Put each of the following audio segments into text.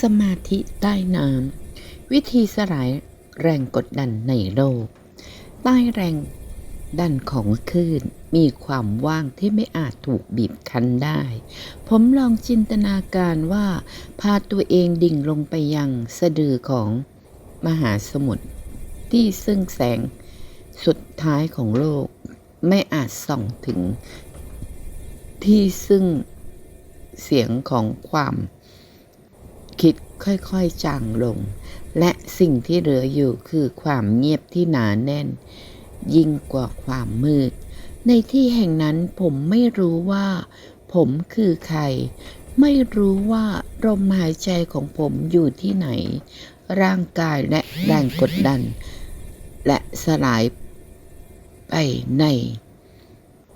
สมาธิใต้น้ำวิธีสลายแรงกดดันในโลก ใต้แรงดันของคลื่นมีความว่างที่ไม่อาจถูกบีบคั้นได้ ผมลองจินตนาการว่า พาตัวเองดิ่งลงไปยังสะดือของมหาสมุทรที่ซึ่งแสงสุดท้ายของโลก ไม่อาจส่องถึง ที่ซึ่งเสียงของความ ค่อยๆจางลง และสิ่งที่เหลืออยู่คือความเงียบที่หนาแน่น ยิ่งกว่าความมืด ในที่แห่งนั้นผมไม่รู้ว่า ผมคือใคร ไม่รู้ว่าลมหายใจของผมอยู่ที่ไหน ร่างกายและแรงกดดัน และสลายไปใน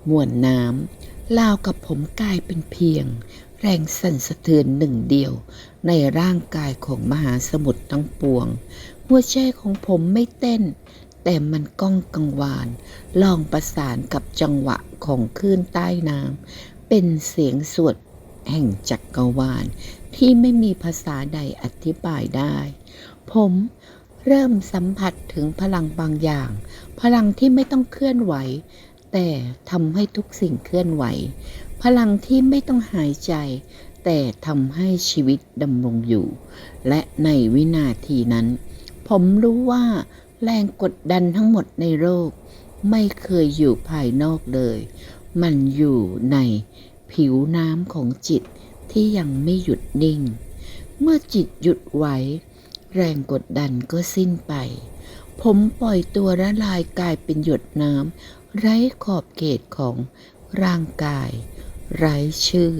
มวลน้ำราวกับผมกลายเป็นเพียง แรงสั่นสะเทือนหนึ่งเดียว ในร่างกายของมหาสมุทรทั้งปวง หัวใจของผมไม่เต้น แต่มันก้องกังวาน ลองประสานกับจังหวะของคลื่นใต้น้ำเป็นเสียงสวดแห่งจักรวาล ที่ไม่มีภาษาใดอธิบายได้ ผมเริ่มสัมผัสถึงพลังบางอย่าง พลังที่ไม่ต้องเคลื่อนไหว แต่ทำให้ทุกสิ่งเคลื่อนไหว พลังที่ไม่ต้องหายใจ แต่ทำให้ชีวิตดำรงอยู่ และในวินาทีนั้น ผมรู้ว่าแรงกดดันทั้งหมดในโลกไม่เคยอยู่ภายนอกเลย มันอยู่ในผิวน้ำของจิตที่ยังไม่หยุดนิ่ง เมื่อจิตหยุดไว้ แรงกดดันก็สิ้นไป ผมปล่อยตัวละลายกลายเป็นหยดน้ำไร้ขอบเขตของร่างกาย ไร้ชื่อ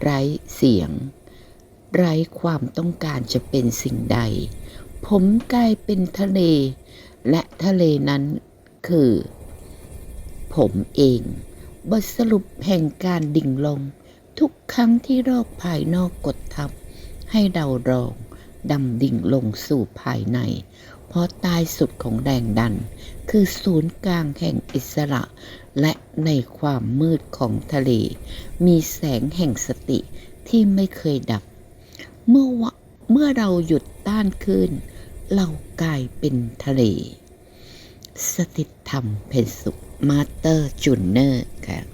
ไร้เสียง ไร้ความต้องการจะเป็นสิ่งใด ผมกลายเป็นทะเล และทะเลนั้นคือ ผมเอง บทสรุปแห่งการดิ่งลง ทุกครั้งที่โรคภายนอกกดทับ ให้เราลองดำดิ่งลงสู่ภายใน เพราะใต้สุดของแรงดัน คือศูนย์กลางแห่งอิสระ และในความมืดของทะเล มีแสงแห่งสติที่ไม่เคยดับ เมื่อวะเมื่อเราหยุดต้านขึ้นเรากลายเป็นทะเลสถิธรรมเป็นสุขมาเตอร์จุนเนอร์ค่ะ